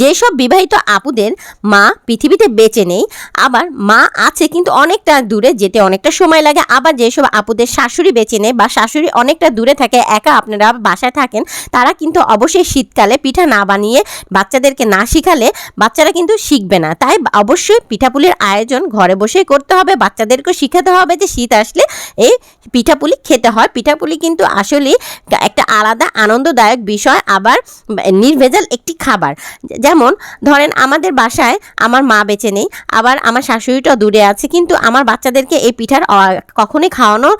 যেসব বিবাহিত আপুদের মা পৃথিবীতে বেঁচে নেই, আবার মা আছে কিন্তু অনেকটা দূরে যেতে অনেকটা সময় লাগে, আবার যেসব আপুদের শাশুড়ি বেঁচে নেই বা শাশুড়ি অনেকটা দূরে থাকে, একা আপনারা বাসায় থাকেন, তারা কিন্তু অবশ্যই শীতকালে পিঠা না বানিয়ে বাচ্চাদেরকে না শিখালে বাচ্চারা কিন্তু শিখবে না। তাই অবশ্যই পিঠাপুলির আয়োজন ঘরে বসেই করতে হবে, বাচ্চাদেরকেও শিখাতে হবে যে শীত আসলে এই পিঠাপুলি খেতে হয়। পিঠাপুলি কিন্তু আসলে একটা আলাদা আনন্দদায়ক বিষয়, আবার নির্ভেজাল একটি খাবার। যেমন, ধরেন আমাদের বাসায় আমার মা বেঁচে নেই, আবার আমার শাশুড়িটাও দূরে আছে, কিন্তু আমার বাচ্চাদেরকে এই পিঠার কখনোই খাওয়ানো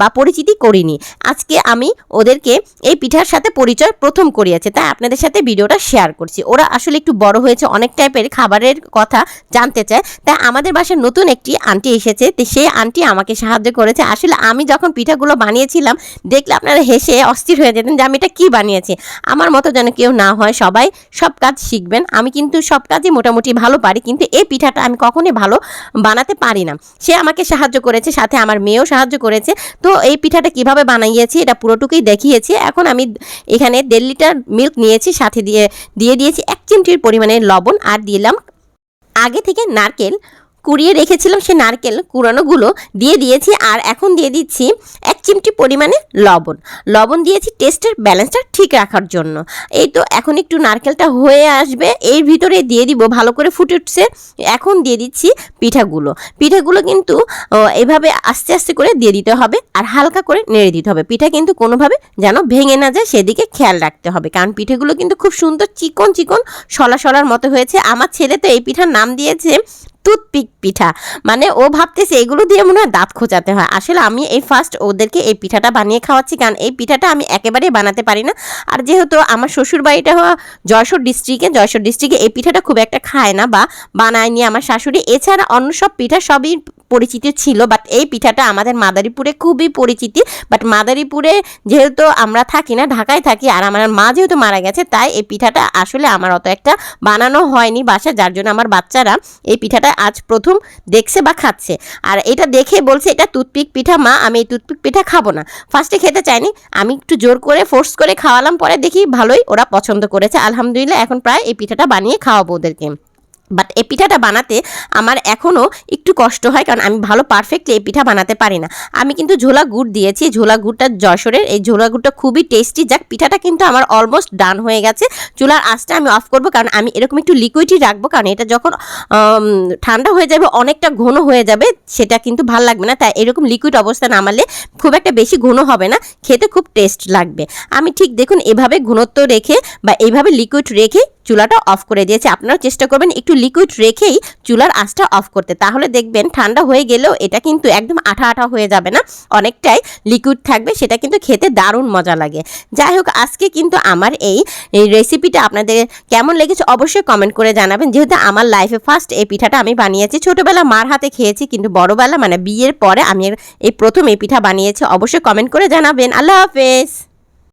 বা পরিচিতি করিনি। আজকে আমি ওদেরকে এই পিঠার সাথে পরিচয় প্রথম করিয়েছে, তাই আপনাদের সাথে ভিডিওটা শেয়ার করছি। ওরা আসলে একটু বড় হয়েছে, অনেক টাইপের খাবারের কথা জানতে চায়, তাই আমাদের বাসায় নতুন একটি আন্টি এসেছে, তো সেই আন্টি আমাকে সাহায্য করেছে। আসলে আমি যখন পিঠাগুলো বানিয়েছিলাম, দেখলে আপনারা হেসে অস্থির হয়ে যেতেন যে আমি এটা কী বানিয়েছি? আমার মতো যেন কেউ না হয়, সবাই সব কাজ শিখবেন। আমি কিন্তু সব কাজই মোটামুটি ভালো পারি, কিন্তু এই পিঠাটা আমি কখনোই ভালো বানাতে পারি না। সে আমাকে সাহায্য করেছে, সাথে আমার মেয়েও সাহায্য করেছে। তো এই পিঠাটা কীভাবে বানাইয়েছি এটা পুরোটুকুই দেখিয়েছি। এখন আমি এখানে দেড় লিটার মিল্ক নিয়েছি, সাথে দিয়ে দিয়ে দিয়েছি এক চিমটির পরিমাণে লবণ আর দিলাম আগে থেকে নারকেল। কুড়িয়ে রেখেছিলাম সে নারকেল কুড়ানোগুলো দিয়ে দিয়েছি আর এখন দিয়ে দিচ্ছি এক চিমটি পরিমাণে লবণ। লবণ দিয়েছি টেস্টের ব্যালেন্সটা ঠিক রাখার জন্য। এই তো এখন একটু নারকেলটা হয়ে আসবে, এর ভিতরে দিয়ে দিব ভালো করে ফুটে উঠছে। এখন দিয়ে দিচ্ছি পিঠাগুলো। পিঠাগুলো কিন্তু এভাবে আস্তে আস্তে করে দিয়ে দিতে হবে আর হালকা করে নেড়ে দিতে হবে। পিঠা কিন্তু কোনোভাবে যেন ভেঙে না যায়, সেদিকে খেয়াল রাখতে হবে। কারণ পিঠেগুলো কিন্তু খুব সুন্দর চিকন চিকন সলা সলার মতো হয়েছে। আমার ছেলে তো এই পিঠার নাম দিয়েছে টুথপিক পিঠা। মানে ও ভাবতেছে এগুলো দিয়ে মনে হয় দাঁত খোঁচাতে হয়। আসলে আমি এই ফার্স্ট ওদেরকে এই পিঠাটা বানিয়ে খাওয়াচ্ছি কারণ এই পিঠাটা আমি একেবারেই বানাতে পারি না। আর যেহেতু আমার শ্বশুর বাড়িটা হওয়া যশোর ডিস্ট্রিক্টে যশোর ডিস্ট্রিক্টে এই পিঠাটা খুব একটা খায় না বা বানায়নি আমার শাশুড়ি। এছাড়া অন্য সব পিঠা সবই পরিচিত ছিল বাট এই পিঠাটা আমাদের মাদারীপুরে খুবই পরিচিতি। বাট মাদারীপুরে যেহেতু আমরা থাকি না, ঢাকায় থাকি আর আমার মা যেহেতু মারা গেছে, তাই এই পিঠাটা আসলে আমার অত একটা বানানো হয়নি বাসা যার জন্য আমার বাচ্চারা এই পিঠাটা আজ প্রথম দেখছে বা খাচ্ছে। আর এটা দেখে বলছে, এটা টুথপিক পিঠা, মা, আমি এই টুথপিক পিঠা খাব না। ফার্স্টে খেতে চাইনি আমি একটু জোর করে ফোর্স করে খাওয়ালাম, পরে দেখি ভালোই ওরা পছন্দ করেছে। আলহামদুলিল্লাহ, এখন প্রায় এই পিঠাটা বানিয়ে খাওয়াবো ওদেরকে। বাট এই পিঠাটা বানাতে আমার এখনও একটু কষ্ট হয়, কারণ আমি ভালো পারফেক্টলি এই পিঠা বানাতে পারি না। আমি কিন্তু ঝোলা গুড় দিয়েছি, ঝোলা গুড়টা যশোরের। এই ঝোলা গুড়টা খুবই টেস্টি যাক, পিঠাটা কিন্তু আমার অলমোস্ট ডান হয়ে গেছে। চুলার আঁচটা আমি অফ করব, কারণ আমি এরকম একটু লিকুইডই রাখব, কারণ এটা যখন ঠান্ডা হয়ে যাবে, অনেকটা ঘন হয়ে যাবে, সেটা কিন্তু ভালো লাগবে না। তাই এরকম লিকুইড অবস্থা নামালে খুব একটা বেশি ঘন হবে না, খেতে খুব টেস্ট লাগবে। আমি ঠিক দেখুন, এভাবে ঘনত্ব রেখে বা এইভাবে লিকুইড রেখে চুলাটা অফ করে দিয়েছে। আপনারাও চেষ্টা করবেন একটু লিকুইড রেখেই চুলার আঁচটা অফ করতে। তাহলে দেখবেন ঠান্ডা হয়ে গেলেও এটা কিন্তু একদম আঠা আঠা হয়ে যাবে না। অনেকটাই লিকুইড থাকবে, সেটা কিন্তু খেতে দারুণ মজা লাগে। যাই হোক, আজকে কিন্তু আমার এই রেসিপিটা আপনাদের কেমন লেগেছে অবশ্যই কমেন্ট করে জানাবেন। যেহেতু আমার লাইফে ফার্স্ট এই পিঠাটা আমি বানিয়েছি। ছোটোবেলা মার হাতে খেয়েছি, কিন্তু বড়বেলা মানে বিয়ের পরে আমি এই প্রথম এই পিঠা বানিয়েছি। অবশ্যই কমেন্ট করে জানাবেন। আল্লাহ হাফেজ!